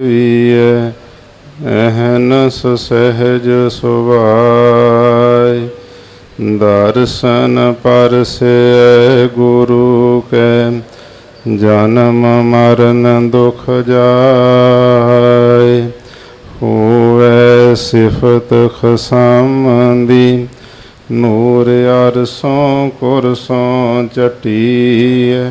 ਵੀਐ ਅਹਨਸ ਸਹਿਜ ਸੁਭਾਇ। ਦਰਸ਼ਨ ਪਰਸੈ ਗੁਰੂ ਕੈ, ਜਨਮ ਮਰਨ ਦੁਖ ਜਾਏ ਹੋਵੇ ਸਿਫਤ ਖਸਮੰਦੀ ਨੂਰ ਅਰਸੋਂ ਕੁਰਸੋਂ ਚਟੀਐ।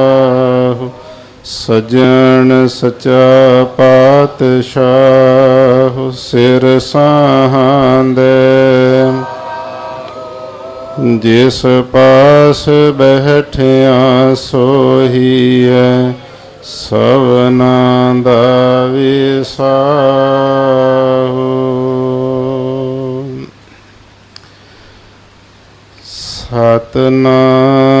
ਸਜਣ ਸਚਾ ਪਾਤਸ਼ਾਹ ਸਿਰ ਸਾਹਾਂਦੇ। ਜਿਸ ਪਾਸ ਬਹਿਠਿਆ ਸੋਹੀਐ ਸਭਨਾਂ ਦਾ ਵਿਸਾਹੁ। ਸਤਨਾਮ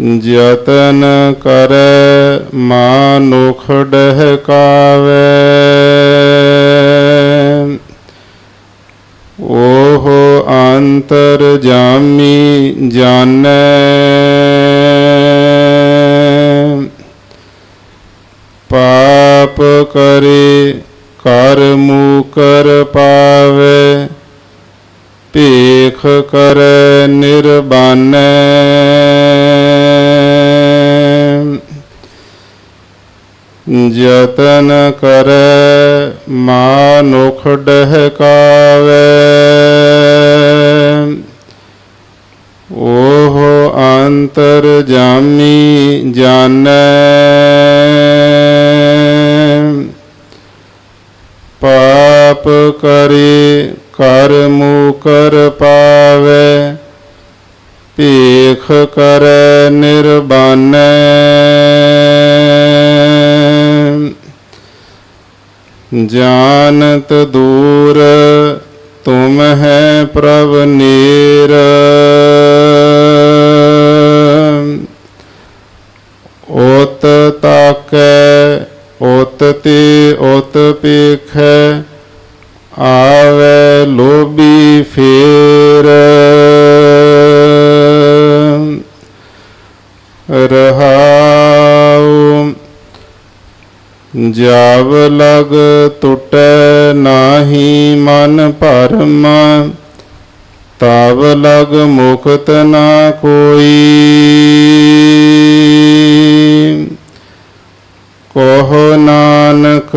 ਯਤਨ ਕਰੈ ਮਾਨੁਖ ਡਹਿਕਾਵੇ। ਉਹ ਅੰਤਰ ਜਾਮੀ ਜਾਣੈ। ਪਾਪ ਕਰੇ ਕਰ ਮੂਕਰ ਪਾਵੇ। ਭੇਖ ਕਰ ਨਿਰਬਾਨੈ। ਜਤਨ ਕਰੈ, ਮਾਨੁਖ ਡਹਿਕਾਵੇ। ਉਹ ਅੰਤਰ ਜਾਮੀ ਜਾਣੈ। ਪਾਪ ਕਰੇ ਕਰ ਮੂਕਰ ਪਾਵੇ। ਭੇਖ ਕਰੈ, ਨਿਰਬਾਨੈ। ਜਾਣਤ ਦੂਰ, ਤੁਮ ਹੈ ਪ੍ਰਭ ਨੀਰ। ਓਤ ਤਾਕੈ, ਓਤ ਤੇ ਓਤ ਪੇਖੈ, ਆਵੇ ਲੋਭੀ ਫੇਰ। ਜਾਵ ਲਗ ਟੁਟੈ ਨਾਹੀ ਮਨ ਭਰਮ ਤਬ ਲਗ ਮੁਕਤ ਨਾ ਕੋਈ। ਕੋਹ ਨਾਨਕ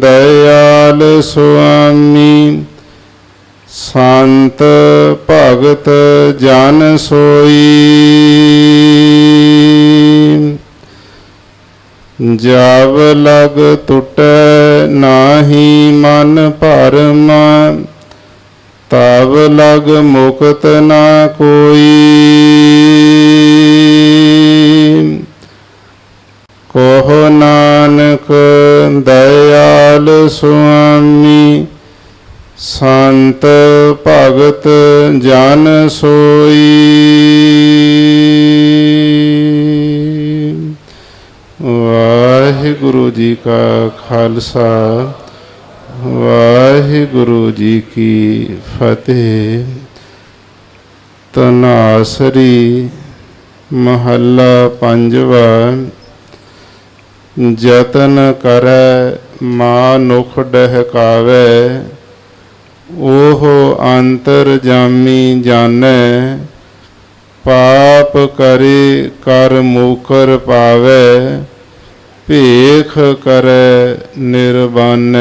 ਦਇਆਲ ਸੁਆਮੀ, ਸੰਤ ਭਗਤ ਜਨ ਸੋਈ। ਜਬ ਲਗ ਟੁਟੈ ਨਾਹੀ ਮਨ ਭਰਮ ਤਬ ਲਗ ਮੁਕਤ ਨਾ ਕੋਈ। ਕੋਹ ਨਾਨਕ ਦਇਆਲ ਸੁਆਮੀ, ਸੰਤ ਭਗਤ ਜਨ ਸੋਈ। ਵਾਹਿਗੁਰੂ ਜੀ ਕਾ ਖਾਲਸਾ, ਵਾਹਿਗੁਰੂ ਜੀ ਕੀ ਫਤਿਹ। ਤਨਾਸਰੀ ਮਹੱਲਾ ਪੰਜਵਾ ਜਤਨ ਕਰੈ ਮਾਨੁਖ ਡਹਿਕਾਵੇ, ਉਹ ਅੰਤਰ ਜਾਮੀ ਜਾਣੈ, ਪਾਪ ਕਰੇ ਕਰ ਮੂਕਰ ਪਾਵੇ। ਭੇਖ ਕਰੈ ਨਿਰਬਾਨੈ